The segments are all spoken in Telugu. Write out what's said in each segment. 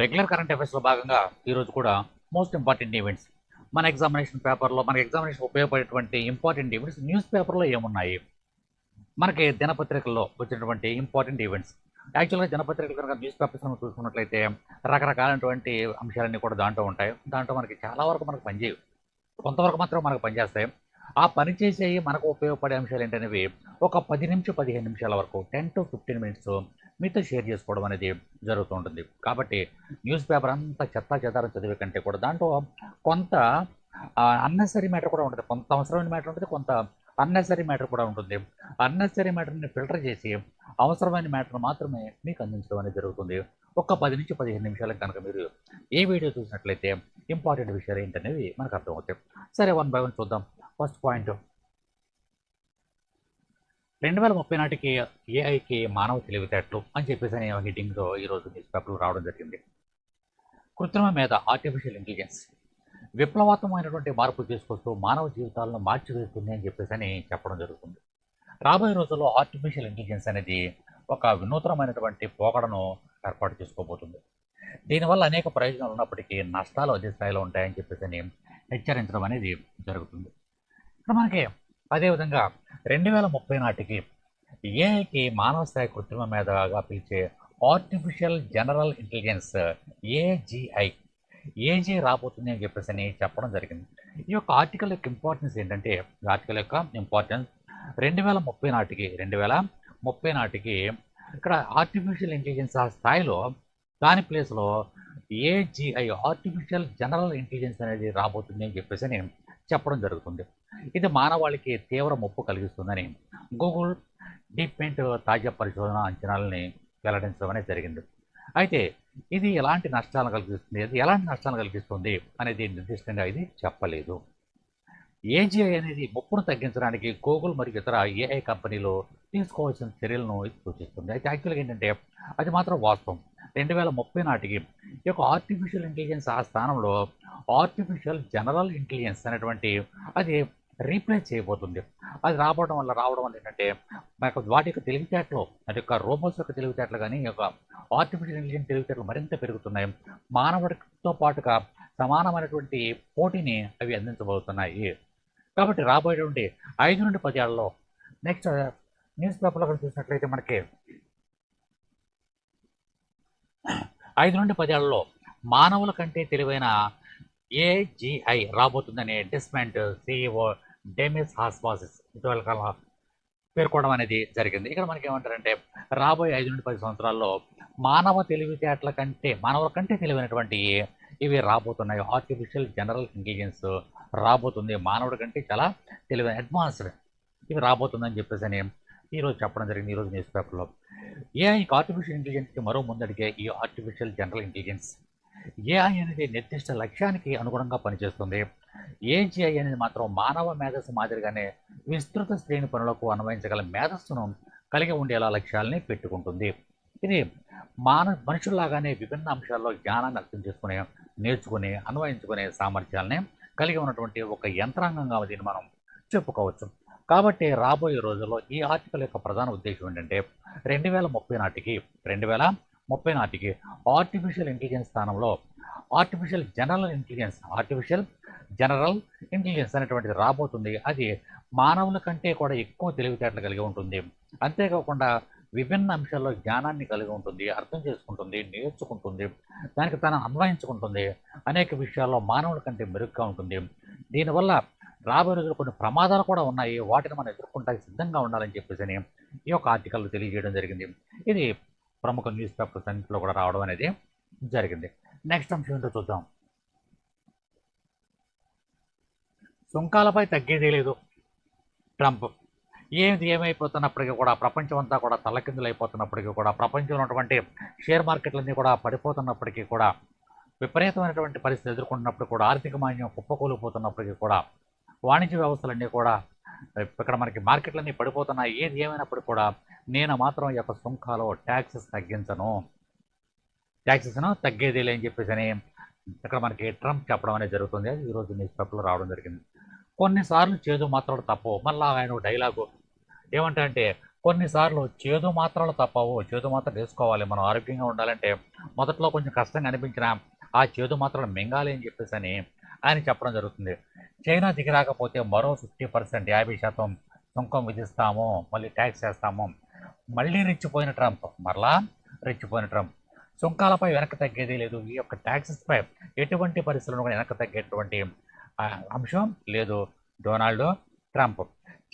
రెగ్యులర్ కరెంట్ అఫైర్స్లో భాగంగా ఈరోజు కూడా మోస్ట్ ఇంపార్టెంట్ ఈవెంట్స్ మన ఎగ్జామినేషన్ పేపర్లో మన ఎగ్జామినేషన్ ఉపయోగపడేటువంటి ఇంపార్టెంట్ ఈవెంట్స్ న్యూస్ పేపర్లో ఏమున్నాయి? మనకి దినపత్రికల్లో వచ్చినటువంటి ఇంపార్టెంట్ ఈవెంట్స్ యాక్చువల్గా దినపత్రికలు కనుక న్యూస్ పేపర్స్ మనం చూసుకున్నట్లయితే రకరకాలైనటువంటి అంశాలన్నీ కూడా దాంట్లో ఉంటాయి. దాంట్లో మనకి చాలా వరకు మనకు పనిచేయవు. కొంతవరకు మాత్రం మనకు పనిచేస్తాయి. ఆ పని చేసేవి మనకు ఉపయోగపడే అంశాలు ఏంటనేవి ఒక పది నుంచి పదిహేను నిమిషాల వరకు టెన్ టు ఫిఫ్టీన్ మినిట్స్ మీతో షేర్ చేసుకోవడం అనేది జరుగుతూ ఉంటుంది కాబట్టి న్యూస్ పేపర్ అంతా చెత్త చెదారం చదివే కంటే కూడా దాంట్లో కొంత అన్నెసరీ మ్యాటర్ కూడా ఉంటుంది. కొంత అవసరమైన మ్యాటర్ ఉంటుంది కొంత అన్నెసరీ మ్యాటర్ కూడా ఉంటుంది. అన్నెసరీ మ్యాటర్ని ఫిల్టర్ చేసి అవసరమైన మ్యాటర్ మాత్రమే మీకు అందించడం అనేది జరుగుతుంది. ఒక్క పది నుంచి పదిహేను నిమిషాలకు కనుక మీరు ఏ వీడియో చూసినట్లయితే ఇంపార్టెంట్ విషయాలు ఏంటనేవి మనకు అర్థమవుతాయి. సరే వన్ బై వన్ చూద్దాం. ఫస్ట్ పాయింట్ రెండు వేల ముప్పై నాటికి ఏఐకి మానవ తెలివితేటలు అని చెప్పేసి అనే హెడ్డింగ్తో ఈరోజు న్యూస్ పేపర్లు రావడం జరిగింది. కృత్రిమ మీద ఆర్టిఫిషియల్ ఇంటెలిజెన్స్ విప్లవాత్మకమైనటువంటి మార్పు తీసుకొస్తూ మానవ జీవితాలను మార్చివేస్తుంది అని చెప్పేసి అని చెప్పడం జరుగుతుంది. రాబోయే రోజుల్లో ఆర్టిఫిషియల్ ఇంటెలిజెన్స్ అనేది ఒక వినూతనమైనటువంటి పోకడను ఏర్పాటు చేసుకోబోతుంది. దీనివల్ల అనేక ప్రయోజనాలు ఉన్నప్పటికీ నష్టాలు అదే స్థాయిలో ఉంటాయని చెప్పేసి అని హెచ్చరించడం అనేది జరుగుతుంది. ఇక్కడ మనకి అదేవిధంగా రెండు వేల ముప్పై నాటికి ఏఐకి మానవ స్థాయి కృత్రిమ మేధగా పిలిచే artificial general intelligence AGI AG రాబోతుంది అని చెప్పేసి అని చెప్పడం జరిగింది. ఈ యొక్క ఆర్టికల్ యొక్క ఇంపార్టెన్స్ ఏంటంటే ఆర్టికల్ యొక్క ఇంపార్టెన్స్ రెండు వేల ముప్పై నాటికి రెండు వేల ముప్పై నాటికి ఇక్కడ ఆర్టిఫిషియల్ ఇంటెలిజెన్స్ ఆ స్థాయిలో దాని ప్లేస్లో ఏజిఐ ఆర్టిఫిషియల్ జనరల్ ఇంటెలిజెన్స్ అనేది రాబోతుంది అని చెప్పేసి అని చెప్పడం జరుగుతుంది. ఇది మానవాళికి తీవ్ర ముప్పు కలిగిస్తుందని గూగుల్ డీప్మెంట్ తాజా పరిశోధన అంచనాలని వెల్లడించడం అనేది జరిగింది. అయితే ఇది ఎలాంటి నష్టాలను కలిగిస్తుంది? అది ఎలాంటి నష్టాలను కలిగిస్తుంది అనేది నిర్దిష్టంగా ఇది చెప్పలేదు. ఏజీఐ అనేది ముప్పును తగ్గించడానికి గూగుల్ మరియు ఇతర ఏఐ కంపెనీలు తీసుకోవాల్సిన చర్యలను ఇది సూచిస్తుంది. అయితే యాక్చువల్గా ఏంటంటే అది మాత్రం వాస్తవం. రెండు వేల ముప్పై నాటికి ఈ యొక్క ఆర్టిఫిషియల్ ఇంటెలిజెన్స్ ఆ స్థానంలో ఆర్టిఫిషియల్ జనరల్ ఇంటెలిజెన్స్ అనేటువంటి అది రీప్లేస్ చేయబోతుంది. అది రావడం వల్ల రావడం వల్ల ఏంటంటే మనకు వాటి యొక్క తెలివితేటలు అది యొక్క రోబోట్స్ యొక్క తెలివితేటలు కానీ ఈ యొక్క ఆర్టిఫిషియల్ ఇంటెలిజెన్స్ తెలివితేటలు మరింత పెరుగుతున్నాయి. మానవుడితో పాటుగా సమానమైనటువంటి పోటీని అవి అందించబోతున్నాయి. కాబట్టి రాబోయేటువంటి ఐదు నుండి పది ఏళ్ళలో నెక్స్ట్ న్యూస్ పేపర్లో కూడా చూసినట్లయితే మనకి ఐదు నుండి పదేళ్ళలో మానవుల కంటే తెలివైన ఏజిఐ రాబోతుందనే డిస్మెంట్ సిఇఓ డెమిస్ హాస్పాసిస్ ఇటీవల కాలం పేర్కొనడం అనేది జరిగింది. ఇక్కడ మనకి ఏమంటారంటే రాబోయే ఐదు నుండి పది సంవత్సరాల్లో మానవ తెలివితేటల కంటే మానవుల కంటే తెలివైనటువంటి ఇవి రాబోతున్నాయి. ఆర్టిఫిషియల్ జనరల్ ఇంటెలిజెన్స్ రాబోతుంది. మానవుడి కంటే చాలా తెలివైన అడ్వాన్స్డ్ ఇవి రాబోతుందని చెప్పేసి అని ఈరోజు చెప్పడం జరిగింది. ఈరోజు న్యూస్ పేపర్లో. ఏఐ ఆర్టిఫిషియల్ ఇంటెలిజెన్స్కి మరో ముందడిగే ఈ ఆర్టిఫిషియల్ జనరల్ ఇంటెలిజెన్స్ ఏఐ అనేది నిర్దిష్ట లక్ష్యానికి అనుగుణంగా పనిచేస్తుంది. ఏజిఐ అనేది మాత్రం మానవ మేధస్సు మాదిరిగానే విస్తృత శ్రేణి పనులకు అన్వయించగల మేధస్సును కలిగి ఉండేలా లక్ష్యాలని పెట్టుకుంటుంది. ఇది మాన మనుషుల్లాగానే విభిన్న అంశాల్లో జ్ఞానాన్ని అర్థం చేసుకునే నేర్చుకుని అన్వయించుకునే సామర్థ్యాలని కలిగి ఉన్నటువంటి ఒక యంత్రాంగంగా దీన్ని మనం చెప్పుకోవచ్చు. కాబట్టి రాబోయే రోజుల్లో ఈ ఆర్టికల్ యొక్క ప్రధాన ఉద్దేశం ఏంటంటే రెండు వేల ముప్పై నాటికి రెండు వేల ముప్పై నాటికి ఆర్టిఫిషియల్ ఇంటెలిజెన్స్ స్థానంలో artificial general intelligence artificial general intelligence అనేటువంటిది రాబోతుంది. అది మానవుల కంటే కూడా ఎక్కువ తెలివితేటలు కలిగి ఉంటుంది. అంతేకాకుండా విభిన్న అంశాల్లో జ్ఞానాన్ని కలిగి ఉంటుంది అర్థం చేసుకుంటుంది నేర్చుకుంటుంది దానికి తను అన్వయించుకుంటుంది. అనేక విషయాల్లో మానవుల కంటే మెరుగ్గా ఉంటుంది. దీనివల్ల రాబోయే కొన్ని ప్రమాదాలు కూడా ఉన్నాయి. వాటిని మనం ఎదుర్కొంటానికి సిద్ధంగా ఉండాలని చెప్పేసి ఈ యొక్క ఆర్టికల్ తెలియజేయడం జరిగింది. ఇది ప్రముఖ న్యూస్ పేపర్స్ అన్నింటిలో కూడా రావడం అనేది జరిగింది. నెక్స్ట్ అంశం ఏంటో చూద్దాం. సుంకాలపై తగ్గేదే లేదు ట్రంప్. ఏమిది ఏమైపోతున్నప్పటికీ కూడా ప్రపంచం అంతా కూడా తలకిందులు అయిపోతున్నప్పటికీ కూడా ప్రపంచంలో ఉన్నటువంటి షేర్ మార్కెట్లన్నీ కూడా పడిపోతున్నప్పటికీ కూడా విపరీతమైనటువంటి పరిస్థితి ఎదుర్కొంటున్నప్పుడు కూడా ఆర్థిక మాన్యం కుప్పకూలిపోతున్నప్పటికీ కూడా వాణిజ్య వ్యవస్థలన్నీ కూడా ఇక్కడ మనకి మార్కెట్లన్నీ పడిపోతున్నాయి. ఏది ఏమైనప్పుడు కూడా నేను మాత్రం ఈ యొక్క సుంకాలు ట్యాక్సెస్ తగ్గించను. ట్యాక్సెస్ను తగ్గేది లేని చెప్పేసి అని ఇక్కడ మనకి ట్రంప్ చెప్పడం అనేది జరుగుతుంది. అది ఈరోజు న్యూస్ పేపర్లో రావడం జరిగింది. కొన్నిసార్లు చేదు మాత్రలు తప్పవు. మళ్ళీ ఆయన డైలాగు ఏమంటారంటే కొన్నిసార్లు చేదు మాత్రలు తప్పవు. చేదు మాత్రం వేసుకోవాలి. మనం ఆరోగ్యంగా ఉండాలంటే మొదట్లో కొంచెం కష్టంగా అనిపించిన ఆ చేదు మాత్రలు మింగాలి అని చెప్పేసి అని ఆయన చెప్పడం జరుగుతుంది. చైనా దిగిరాకపోతే మరో ఫిఫ్టీ పర్సెంట్ యాభై శాతం సుంకం విధిస్తాము మళ్ళీ ట్యాక్స్ వేస్తాము. మళ్ళీ రెచ్చిపోయిన ట్రంప్ మరలా రెచ్చిపోయిన ట్రంప్. సుంకాలపై వెనక్కి తగ్గేది లేదు. ఈ యొక్క ట్యాక్సెస్పై ఎటువంటి పరిస్థితులను కూడా వెనక్కి తగ్గేటువంటి అంశం లేదు డొనాల్డ్ ట్రంప్.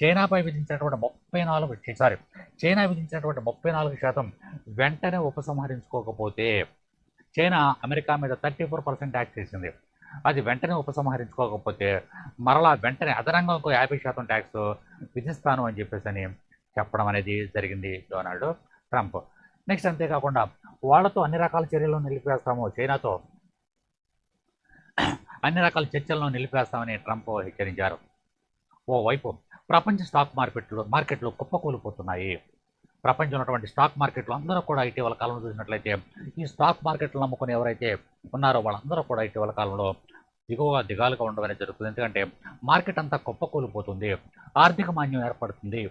చైనాపై విధించినటువంటి ముప్పై నాలుగు సారీ చైనా విధించినటువంటి ముప్పై నాలుగు శాతం వెంటనే ఉపసంహరించుకోకపోతే చైనా అమెరికా మీద థర్టీ ఫోర్ పర్సెంట్ ట్యాక్స్ వేసింది. అది వెంటనే ఉపసంహరించుకోకపోతే మరలా వెంటనే అదనంగా ఇంకో యాభై శాతం ట్యాక్స్ విధిస్తాను అని చెప్పేసి అని చెప్పడం అనేది జరిగింది డొనాల్డ్ ట్రంప్. నెక్స్ట్ అంతేకాకుండా వాళ్ళతో అన్ని రకాల చర్యలను నిలిపివేస్తాము చైనాతో. అన్ని రకాల చర్చలను నిలిపివేస్తామని ట్రంప్ హెచ్చరించారు. ఓవైపు ప్రపంచ స్టాక్ మార్కెట్లు మార్కెట్లు కుప్పకూలిపోతున్నాయి ప్రపంచంలో ఉన్నటువంటి స్టాక్ మార్కెట్లు అందరూ కూడా ఇటీవల కాలంలో చూసినట్లయితే ఈ స్టాక్ మార్కెట్లు నమ్ముకుని ఎవరైతే ఉన్నారో వాళ్ళందరూ కూడా ఇటీవల కాలంలో దిగువగా దిగాలుగా ఉండడం అనేది జరుగుతుంది. ఎందుకంటే మార్కెట్ అంతా కుప్పకూలిపోతుంది. ఆర్థిక మాన్యం ఏర్పడుతుంది.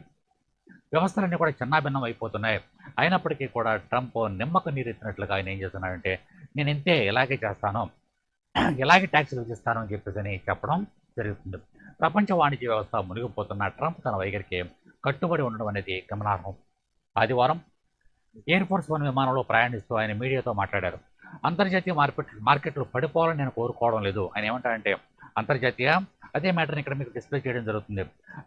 వ్యవస్థలన్నీ కూడా చిన్నాభిన్నం అయిపోతున్నాయి. అయినప్పటికీ కూడా ట్రంప్ నిమ్మక నీరెత్తినట్లుగా ఆయన ఏం చేస్తున్నాడంటే నేను ఇంతే ఇలాగే చేస్తాను. ఇలాగే ట్యాక్సులు విధిస్తాను అని చెప్పేసి చెప్పడం జరుగుతుంది. ప్రపంచ వాణిజ్య వ్యవస్థ మునిగిపోతున్న ట్రంప్ తన వైఖరికి కట్టుబడి ఉండడం అనేది గమనార్హం. ఆదివారం ఎయిర్ ఫోర్స్ వన్ విమానంలో ప్రయాణిస్తూ ఆయన మీడియాతో మాట్లాడారు. అంతర్జాతీయ మార్కెట్ మార్కెట్లు పడిపోవాలని నేను కోరుకోవడం లేదు. ఆయన ఏమంటారంటే అంతర్జాతీయ అదే మ్యాటర్ని ఇక్కడ మీకు డిస్ప్లే చేయడం జరుగుతుంది.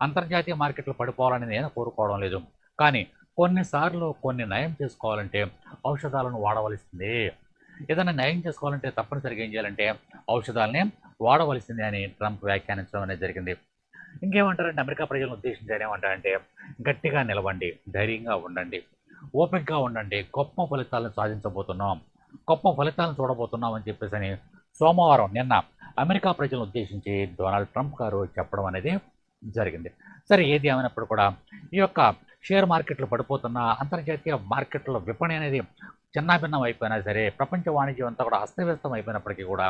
అంతర్జాతీయ మార్కెట్లో పడిపోవాలని నేను కోరుకోవడం లేదు. కానీ కొన్నిసార్లు కొన్ని నయం చేసుకోవాలంటే ఔషధాలను వాడవలసిందే. ఏదైనా నయం చేసుకోవాలంటే తప్పనిసరిగా ఏం చేయాలంటే ఔషధాలని వాడవలసిందే అని ట్రంప్ వ్యాఖ్యానించడం అనేది జరిగింది. ఇంకేమంటారంటే అమెరికా ప్రజలను ఉద్దేశించి ఏమంటారంటే గట్టిగా నిలవండి ధైర్యంగా ఉండండి ఓపెన్గా ఉండండి గొప్ప ఫలితాలను సాధించబోతున్నాం. గొప్ప ఫలితాలను చూడబోతున్నామని చెప్పేసి అని సోమవారం నిన్న అమెరికా ప్రజలను ఉద్దేశించి డొనాల్డ్ ట్రంప్ గారు చెప్పడం అనేది జరిగింది. సరే ఏది ఏమైనప్పుడు కూడా ఈ యొక్క షేర్ మార్కెట్లు పడిపోతున్న అంతర్జాతీయ మార్కెట్ల విపణి అనేది చిన్నాభిన్నం అయిపోయినా సరే ప్రపంచ వాణిజ్యం అంతా కూడా అస్తవ్యస్తం అయిపోయినప్పటికీ కూడా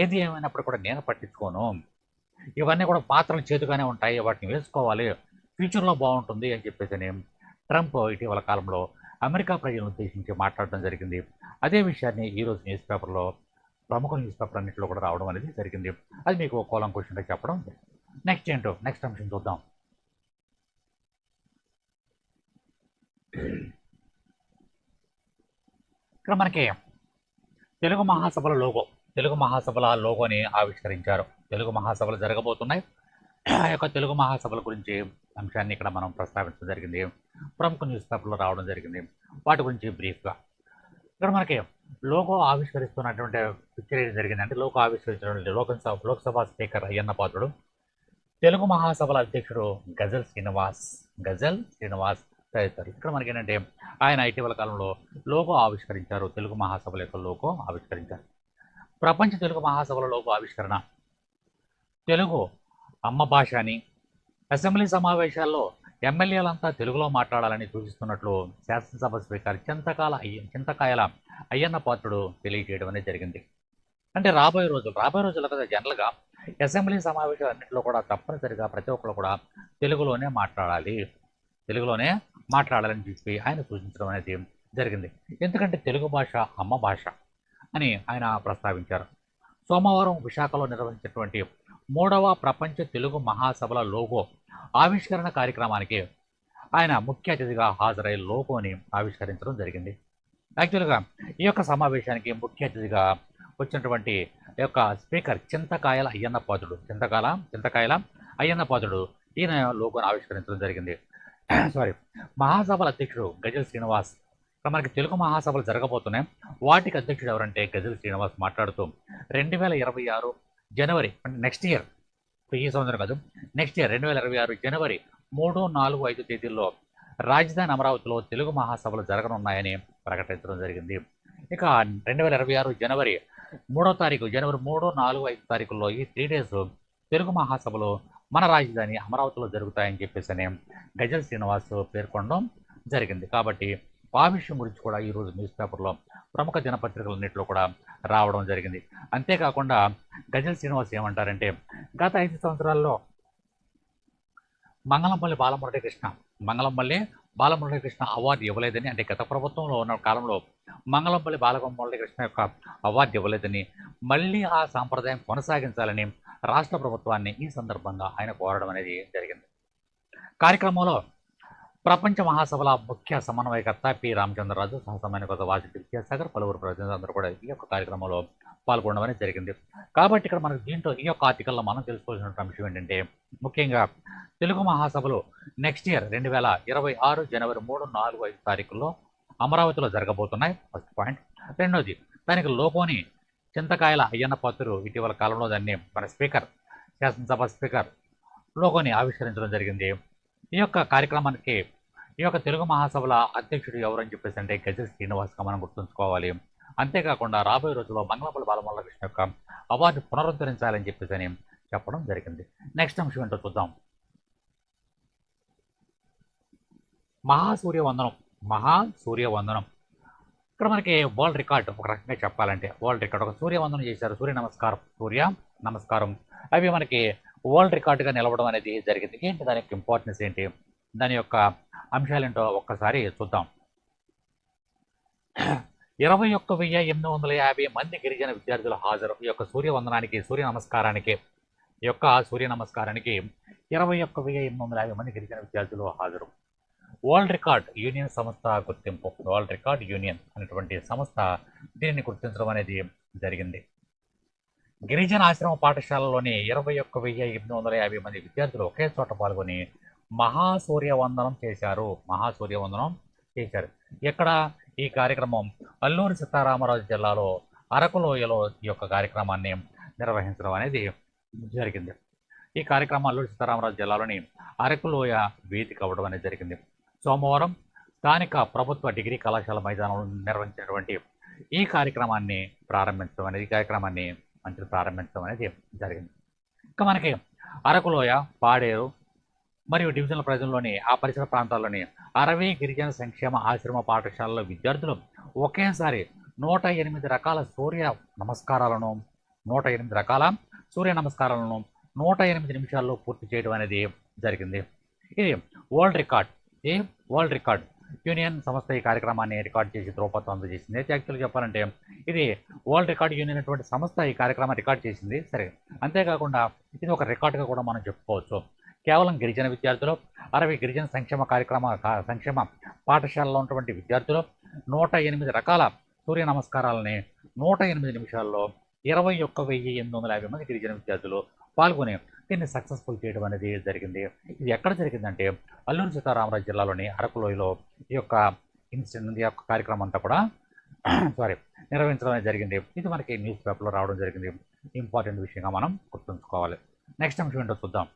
ఏది ఏమైనప్పుడు కూడా నేను పట్టించుకోను. ఇవన్నీ కూడా పాత్రలు చేతుగానే ఉంటాయి వాటిని వేసుకోవాలి ఫ్యూచర్లో బాగుంటుంది అని చెప్పేసి అని ట్రంప్ ఇటీవల కాలంలో అమెరికా ప్రజలను ఉద్దేశించి మాట్లాడడం జరిగింది. అదే విషయాన్ని ఈరోజు న్యూస్ పేపర్లో ప్రముఖ న్యూస్ పేపర్ అన్నింటిలో కూడా రావడం అనేది జరిగింది. అది మీకు కోలం క్వశ్చన్గా చెప్పడం నెక్స్ట్ ఏంటో నెక్స్ట్ అంశం చూద్దాం. ఇక్కడ మనకి తెలుగు మహాసభల లోగో తెలుగు మహాసభల లోగోని ఆవిష్కరించారు. తెలుగు మహాసభలు జరగబోతున్నాయి. ఆ యొక్క తెలుగు మహాసభల గురించి అంశాన్ని ఇక్కడ మనం ప్రస్తావించడం జరిగింది. ప్రముఖ న్యూస్ పేపర్లో రావడం జరిగింది. వాటి గురించి బ్రీఫ్గా ఇక్కడ మనకి లోగో ఆవిష్కరిస్తున్నటువంటి పిక్చర్ ఏం జరిగింది అంటే లోగో ఆవిష్కరించినటువంటి లోకసభ లోక్సభ స్పీకర్ అయ్యన్న పాత్రుడు తెలుగు మహాసభల అధ్యక్షుడు గజల్ శ్రీనివాస్ గజల్ శ్రీనివాస్ తదితరులు. ఇక్కడ మనకి ఏంటంటే ఆయన ఇటీవల కాలంలో లోగో ఆవిష్కరించారు. తెలుగు మహాసభల యొక్క లోగో ఆవిష్కరించారు. ప్రపంచ తెలుగు మహాసభల లోగో ఆవిష్కరణ తెలుగు అమ్మ భాష అని అసెంబ్లీ సమావేశాల్లో ఎమ్మెల్యేలంతా తెలుగులో మాట్లాడాలని సూచిస్తున్నట్లు శాసనసభ స్పీకర్ చింతకాల అయ్య చింతకాయల అయ్యన్న పాత్రుడు తెలియజేయడం అనేది జరిగింది. అంటే రాబోయే రోజులు రాబోయే రోజుల కదా జనరల్గా అసెంబ్లీ సమావేశాలు అన్నింటిలో కూడా తప్పనిసరిగా ప్రతి ఒక్కరు కూడా తెలుగులోనే మాట్లాడాలి తెలుగులోనే మాట్లాడాలని చెప్పి ఆయన సూచించడం అనేది జరిగింది. ఎందుకంటే తెలుగు భాష అమ్మ భాష అని ఆయన ప్రస్తావించారు. సోమవారం విశాఖలో నిర్వహించినటువంటి మూడవ ప్రపంచ తెలుగు మహాసభల లోగో ఆవిష్కరణ కార్యక్రమానికి ఆయన ముఖ్య అతిథిగా హాజరై లోగోని ఆవిష్కరించడం జరిగింది. యాక్చువల్గా ఈ యొక్క సమావేశానికి ముఖ్య అతిథిగా వచ్చినటువంటి యొక్క స్పీకర్ చింతకాయల అయ్యన్న పాత్రుడు. చింతకాల చింతకాయల అయ్యన్న పాత్రుడు. ఈయన లోగోను ఆవిష్కరించడం జరిగింది. సారీ మహాసభల అధ్యక్షుడు గజల్ శ్రీనివాస్. ఇక్కడ మనకి తెలుగు మహాసభలు జరగబోతున్నాయి. వాటికి అధ్యక్షుడు ఎవరంటే గజల్ శ్రీనివాస్ మాట్లాడుతూ రెండు వేల ఇరవై ఆరు జనవరి అంటే నెక్స్ట్ ఇయర్ ఈ సంవత్సరం కాదు. నెక్స్ట్ ఇయర్ రెండు వేల ఇరవై ఆరు జనవరి మూడు నాలుగు ఐదు తేదీల్లో రాజధాని అమరావతిలో తెలుగు మహాసభలు జరగనున్నాయని ప్రకటించడం జరిగింది. ఇక రెండు వేల ఇరవై ఆరు జనవరి మూడో తారీఖు జనవరి మూడు నాలుగు ఐదు తారీఖుల్లో ఈ త్రీ డేస్ తెలుగు మహాసభలు మన రాజధాని అమరావతిలో జరుగుతాయని చెప్పేసి గజల్ శ్రీనివాస్ పేర్కొనడం జరిగింది. కాబట్టి ఆ విషయం గురించి కూడా ఈరోజు న్యూస్ పేపర్లో ప్రముఖ దినపత్రికలన్నింటిలో కూడా రావడం జరిగింది. అంతేకాకుండా గజల్ శ్రీనివాస్ ఏమంటారంటే గత ఐదు సంవత్సరాల్లో మంగళంపల్లి బాలమురళీకృష్ణ మంగళంపల్లి బాలమురళీకృష్ణ అవార్డు ఇవ్వలేదని అంటే గత ప్రభుత్వంలో ఉన్న కాలంలో మంగళంపల్లి బాలమురళీకృష్ణ యొక్క అవార్డు ఇవ్వలేదని మళ్ళీ ఆ సాంప్రదాయం కొనసాగించాలని రాష్ట్ర ప్రభుత్వాన్ని ఈ సందర్భంగా ఆయన కోరడం అనేది జరిగింది. కార్యక్రమంలో ప్రపంచ మహాసభల ముఖ్య సమన్వయకర్త పి. రామచంద్రరాజు సహసమైన కొత్త వాసి విద్యాసాగర్ పలువురు ప్రతినిధులందరూ కూడా ఈ యొక్క కార్యక్రమంలో పాల్గొనడం జరిగింది. కాబట్టి ఇక్కడ మనకు దీంట్లో ఈ యొక్క ఆర్టికల్లో మనం తెలుసుకోవాల్సిన అంశం ఏంటంటే ముఖ్యంగా తెలుగు మహాసభలు నెక్స్ట్ ఇయర్ రెండు వేల ఇరవై ఆరు జనవరి మూడు నాలుగు ఐదు తారీఖుల్లో అమరావతిలో జరగబోతున్నాయి. First point. రెండోది దానికి లోకోని చింతకాయల అయ్యన్న పాత్రలు ఇటీవల కాలంలో దాన్ని మన స్పీకర్ శాసనసభ స్పీకర్ లోకోని ఆవిష్కరించడం జరిగింది. ఈ యొక్క కార్యక్రమానికి ఈ యొక్క తెలుగు మహాసభల అధ్యక్షుడు ఎవరని చెప్పేసి అంటే గజ శ్రీనివాస్గా మనం గుర్తుంచుకోవాలి. అంతేకాకుండా రాబోయే రోజుల్లో మంగళపల్లి బాలమురళకృష్ణ యొక్క అవార్డు పునరుద్ధరించాలని చెప్పేసి అని చెప్పడం జరిగింది. నెక్స్ట్ అంశం ఏంటో చూద్దాం. మహా సూర్యవందనం ఇక్కడ మనకి వరల్డ్ రికార్డ్ ఒక రకంగా చెప్పాలంటే వరల్డ్ రికార్డ్. ఒక సూర్యవందనం చేశారు. సూర్య నమస్కారం సూర్య నమస్కారం. అవి మనకి వరల్డ్ రికార్డుగా నిలవడం అనేది జరిగింది. ఏంటి దాని యొక్క ఇంపార్టెన్స్ ఏంటి? దాని యొక్క అంశాలు ఏంటో ఒక్కసారి చూద్దాం. ఇరవై ఒక్క వెయ్యి ఎనిమిది వందల యాభై మంది గిరిజన విద్యార్థులు హాజరు. ఈ యొక్క సూర్యవందనానికి సూర్య నమస్కారానికి ఈ యొక్క సూర్య నమస్కారానికి ఇరవై ఒక్క వెయ్యి ఎనిమిది వందల యాభై మంది గిరిజన విద్యార్థులు హాజరు. వరల్డ్ రికార్డ్ యూనియన్ సంస్థ గుర్తింపు. వరల్డ్ రికార్డ్ యూనియన్ అనేటువంటి సంస్థ దీనిని గుర్తించడం అనేది జరిగింది. గిరిజన ఆశ్రమ పాఠశాలలోని ఇరవై ఒక్క వెయ్యి ఎనిమిది వందల యాభై మంది విద్యార్థులు ఒకే చోట పాల్గొని మహాసూర్యవందనం చేశారు. మహాసూర్యవందనం చేశారు. ఇక్కడ ఈ కార్యక్రమం అల్లూరి సీతారామరాజు జిల్లాలో అరకులోయలో ఈ యొక్క కార్యక్రమాన్ని నిర్వహించడం అనేది జరిగింది. ఈ కార్యక్రమం అల్లూరి సీతారామరాజు జిల్లాలోని అరకులోయ వేదిక అవ్వడం అనేది జరిగింది. సోమవారం స్థానిక ప్రభుత్వ డిగ్రీ కళాశాల మైదానంలో నిర్వహించినటువంటి ఈ కార్యక్రమాన్ని ప్రారంభించడం అనేది ఈ కార్యక్రమాన్ని మంత్రి ప్రారంభించడం అనేది జరిగింది. ఇంకా మనకి అరకులోయ పాడేరు మరియు డివిజనల్ ప్రజల్లోని ఆ పరిసర ప్రాంతాల్లోని అరవై గిరిజన సంక్షేమ ఆశ్రమ పాఠశాలలో విద్యార్థులు ఒకేసారి నూట ఎనిమిది రకాల సూర్య నమస్కారాలను నూట ఎనిమిది రకాల సూర్య నమస్కారాలను నూట ఎనిమిది నిమిషాల్లో పూర్తి చేయడం అనేది జరిగింది. ఇది వరల్డ్ రికార్డ్. ఈ వరల్డ్ రికార్డ్. యూనియన్ సంస్థ ఈ కార్యక్రమాన్ని రికార్డ్ చేసి ధ్రువపత్రం అందజేసింది. అయితే యాక్చువల్గా చెప్పాలంటే ఇది వరల్డ్ రికార్డ్ యూనియన్ అటువంటి సంస్థ ఈ కార్యక్రమాన్ని రికార్డ్ చేసింది. సరే అంతేకాకుండా ఇది ఒక రికార్డుగా కూడా మనం చెప్పుకోవచ్చు. కేవలం గిరిజన విద్యార్థులు అరవై గిరిజన సంక్షేమ కార్యక్రమ సంక్షేమ పాఠశాలలో ఉన్నటువంటి విద్యార్థులు నూట ఎనిమిది రకాల సూర్య నమస్కారాలని నూట ఎనిమిది నిమిషాల్లో ఇరవై ఒక్క వెయ్యి ఎనిమిది వందల యాభై మంది గిరిజన విద్యార్థులు పాల్గొని దీన్ని సక్సెస్ఫుల్ చేయడం అనేది జరిగింది. ఇది ఎక్కడ జరిగిందంటే అల్లూరు సీతారామరాజు జిల్లాలోని అరకులోయలో ఈ యొక్క ఇన్సిడెంట్ ఈ యొక్క కార్యక్రమం అంతా కూడా సారీ నిర్వహించడం జరిగింది. ఇది మనకి న్యూస్ పేపర్లో రావడం జరిగింది. ఇంపార్టెంట్ విషయంగా మనం గుర్తుంచుకోవాలి. నెక్స్ట్ అంశం ఏంటో చూద్దాం.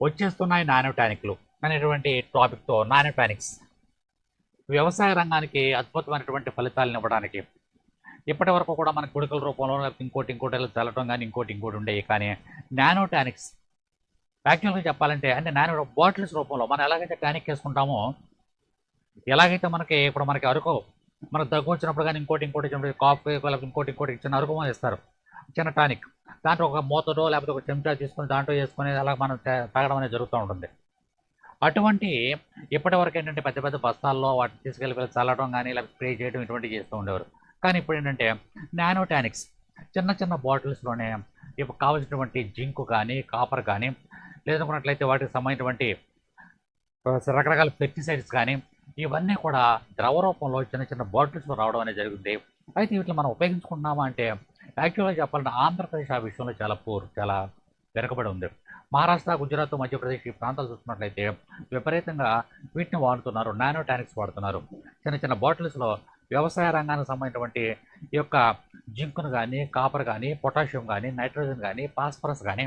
వచ్చేస్తున్నాయి నానోటానిక్లు అనేటువంటి టాపిక్తో నానోటానిక్స్. వ్యవసాయ రంగానికి అద్భుతమైనటువంటి ఫలితాలను ఇవ్వడానికి ఇప్పటి వరకు కూడా మనకి గుడికల రూపంలో లేకపోతే ఇంకోటి ఇంకోటి చల్లటం కానీ ఇంకోటి ఇంకోటి ఉండేవి కానీ నానో టానిక్స్ యాక్చువల్గా చెప్పాలంటే అంటే నానో బాటిల్స్ రూపంలో మనం ఎలాగైతే టానిక్ వేసుకుంటామో ఎలాగైతే మనకి ఇప్పుడు మనకి అరకు మనకు దగ్గు వచ్చినప్పుడు కానీ ఇంకోటి ఇంకోటి కాఫీ లేకపోతే ఇంకోటి ఇంకోటి చిన్న అరుకు ఇస్తారు చిన్న టానిక్. దాంట్లో ఒక మూతడో లేకపోతే ఒక చెంచా తీసుకొని దాంట్లో వేసుకొని అలా మనం తాగడం అనేది జరుగుతూ ఉంటుంది. అటువంటి ఇప్పటి వరకు ఏంటంటే పెద్ద పెద్ద బస్తాల్లో వాటిని తీసుకెళ్ళి వెళ్ళి చల్లడం కానీ లేకపోతే స్ప్రే చేయడం ఇటువంటివి చేస్తూ ఉండేవారు. కానీ ఇప్పుడు ఏంటంటే నానోటానిక్స్ చిన్న చిన్న బాటిల్స్లోనే ఇప్పుడు కావాల్సినటువంటి జింక్ కానీ కాపర్ కానీ లేదనుకున్నట్లయితే వాటికి సంబంధించినటువంటి రకరకాల పెస్టిసైడ్స్ కానీ ఇవన్నీ కూడా ద్రవ రూపంలో చిన్న చిన్న బాటిల్స్లో రావడం అనేది జరుగుతుంది అయితే వీటిని మనం ఉపయోగించుకుంటున్నామా అంటే యాక్చువల్గా చెప్పాలంటే ఆంధ్రప్రదేశ్ ఆ విషయంలో చాలా పూర్ చాలా వెనుకబడి ఉంది. మహారాష్ట్ర గుజరాత్ మధ్యప్రదేశ్ ఈ ప్రాంతాలు చూసుకున్నట్లయితే విపరీతంగా వీటిని వాడుతున్నారు నానో టానిక్స్ వాడుతున్నారు. చిన్న చిన్న బాటిల్స్లో వ్యవసాయ రంగానికి సంబంధించినటువంటి ఈ యొక్క జింకును కానీ కాపర్ కానీ పొటాషియం కానీ నైట్రోజన్ కానీ ఫాస్ఫరస్ కానీ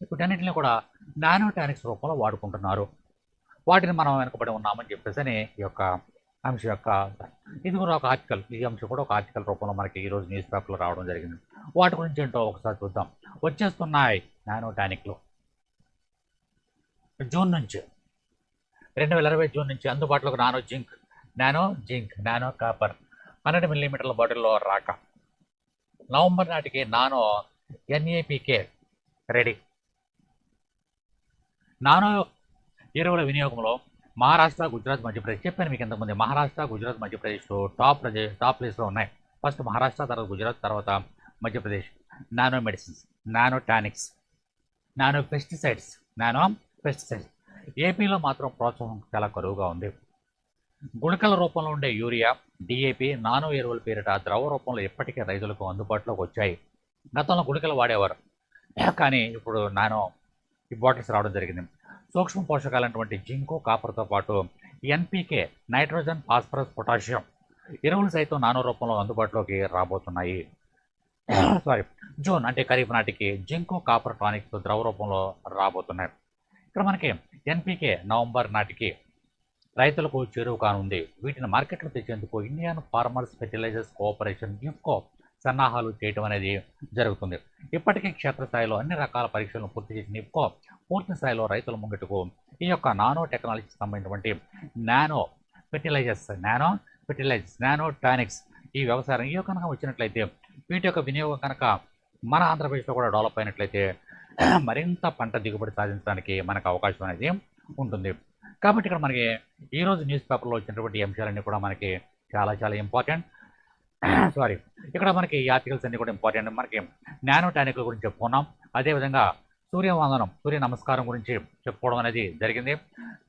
ఇప్పుడన్నింటినీ కూడా నానోటానిక్స్ రూపంలో వాడుకుంటున్నారు. వాటిని మనం వెనుకబడి ఉన్నామని చెప్పేసి అని ఈ యొక్క అంశం యొక్క ఇది కూడా ఒక ఆర్టికల్. ఈ అంశం కూడా ఒక ఆర్టికల్ రూపంలో మనకి ఈ రోజు న్యూస్ పేపర్లో రావడం జరిగింది. వాటి గురించి ఏంటో ఒకసారి చూద్దాం. వచ్చేస్తున్నాయి నానోటానిక్లు. జూన్ నుంచి రెండు వేల ఇరవై జూన్ నుంచి అందుబాటులోకి nano zinc nano zinc nano copper. పన్నెండు మిల్లీమీటర్ల బాటిల్లో రాక. నవంబర్ నాటికి నానో ఎన్ఏపికే రెడీ. నానో ఎరువుల వినియోగంలో మహారాష్ట్ర గుజరాత్ మధ్యప్రదేశ్ చెప్పాను మీకు ఇంతకుముందు మహారాష్ట్ర గుజరాత్ మధ్యప్రదేశ్ టాప్ ప్రదే టాప్ ప్లేస్లో ఉన్నాయి. ఫస్ట్ మహారాష్ట్ర తర్వాత గుజరాత్ తర్వాత Madhya Pradesh. Nano medicines nano tonics nano pesticides nano pesticides. ఏపీలో మాత్రం ప్రోత్సాహం చాలా కరువుగా ఉంది. గుళికల రూపంలో ఉండే యూరియా డిఏపి నానో ఎరువుల పేరిట ద్రవ రూపంలో ఇప్పటికే రైతులకు అందుబాటులోకి వచ్చాయి. గతంలో గుళికలు వాడేవారు. కానీ ఇప్పుడు నానో ఈ బాటిల్స్ రావడం జరిగింది. సూక్ష్మ పోషకాలైనటువంటి జింకు కాపర్తో పాటు ఎన్పికే నైట్రోజన్ ఫాస్ఫరస్ పొటాషియం ఎరువులు సైతం నానో రూపంలో అందుబాటులోకి రాబోతున్నాయి. సారీ జూన్ అంటే ఖరీఫ్ నాటికి జింకు కాపర్ టానిక్స్ ద్రవ రూపంలో రాబోతున్నాయి. ఇక్కడ మనకి ఎన్పికే నవంబర్ నాటికి రైతులకు చేరువ కానుంది. వీటిని మార్కెట్లో తెచ్చేందుకు Indian farmers fertilisers cooperation IFFCO సన్నాహాలు చేయటం అనేది జరుగుతుంది. ఇప్పటికే క్షేత్రస్థాయిలో అన్ని రకాల పరీక్షలను పూర్తి చేసిన ఇఫ్కో పూర్తి స్థాయిలో రైతుల ముంగిటకు ఈ యొక్క నానో టెక్నాలజీకి సంబంధించినటువంటి nano fertilisers nano fertilisers nano tonics ఈ వ్యవసాయం ఈ కనుక వచ్చినట్లయితే వీటి యొక్క వినియోగం కనుక మన ఆంధ్రప్రదేశ్లో కూడా డెవలప్ అయినట్లయితే మరింత పంట దిగుబడి సాధించడానికి మనకు అవకాశం అనేది ఉంటుంది. కాబట్టి ఇక్కడ మనకి ఈరోజు న్యూస్ పేపర్లో వచ్చినటువంటి అంశాలన్నీ కూడా మనకి చాలా చాలా ఇంపార్టెంట్ సారీ ఇక్కడ మనకి ఈ ఆర్టికల్స్ అన్ని కూడా ఇంపార్టెంట్ మనకి నానో టానిక్ల గురించి చెప్పుకున్నాం. అదేవిధంగా సూర్యవందనం సూర్య నమస్కారం గురించి చెప్పుకోవడం అనేది జరిగింది.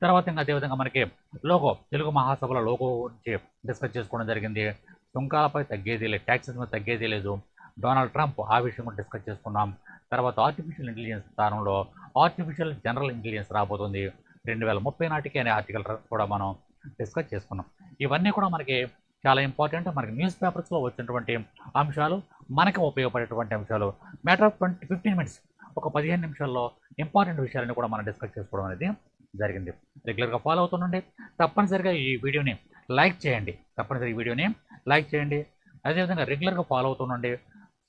తర్వాత ఇంకా అదేవిధంగా మనకి లోగో తెలుగు మహాసభల లోగో గురించి డిస్కస్ చేసుకోవడం జరిగింది. సుంకాలపై తగ్గేది లేదు ట్యాక్సెస్ మీద తగ్గేది లేదు. డొనాల్డ్ ట్రంప్ ఆ విషయం కూడా డిస్కస్ చేసుకున్నాం. తర్వాత ఆర్టిఫిషియల్ ఇంటెలిజెన్స్ స్థానంలో ఆర్టిఫిషియల్ జనరల్ ఇంటెలిజెన్స్ రాబోతుంది. రెండు వేల ముప్పై నాటికి అనే ఆర్టికల్ కూడా మనం డిస్కస్ చేసుకున్నాం. ఇవన్నీ కూడా మనకి చాలా ఇంపార్టెంట్. మనకి న్యూస్ పేపర్స్లో వచ్చినటువంటి అంశాలు మనకి ఉపయోగపడేటువంటి అంశాలు. Matter of twenty fifteen minutes ఒక పదిహేను నిమిషాల్లో ఇంపార్టెంట్ విషయాలను కూడా మనం డిస్కస్ చేసుకోవడం అనేది జరిగింది. రెగ్యులర్గా ఫాలో అవుతుండండి. తప్పనిసరిగా ఈ వీడియోని లైక్ చేయండి. తప్పనిసరిగా ఈ వీడియోని లైక్ చేయండి. అదేవిధంగా రెగ్యులర్గా ఫాలో అవుతుండండి.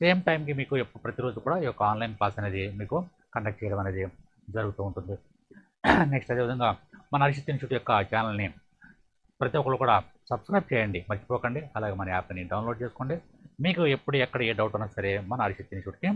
సేమ్ టైంకి మీకు ప్రతిరోజు కూడా ఈ యొక్క ఆన్లైన్ క్లాస్ అనేది మీకు కండక్ట్ చేయడం అనేది జరుగుతూ ఉంటుంది. నెక్స్ట్ అదేవిధంగా మన హరిశక్తి ఇన్స్టిట్యూట్ యొక్క ఛానల్ని ప్రతి ఒక్కరు కూడా సబ్స్క్రైబ్ చేయండి మర్చిపోకండి. అలాగే మన యాప్ని డౌన్లోడ్ చేసుకోండి. మీకు ఎప్పుడు ఎక్కడ ఏ డౌట్ ఉన్నా సరే మన హరిశక్తి ఇన్స్టిట్యూట్కి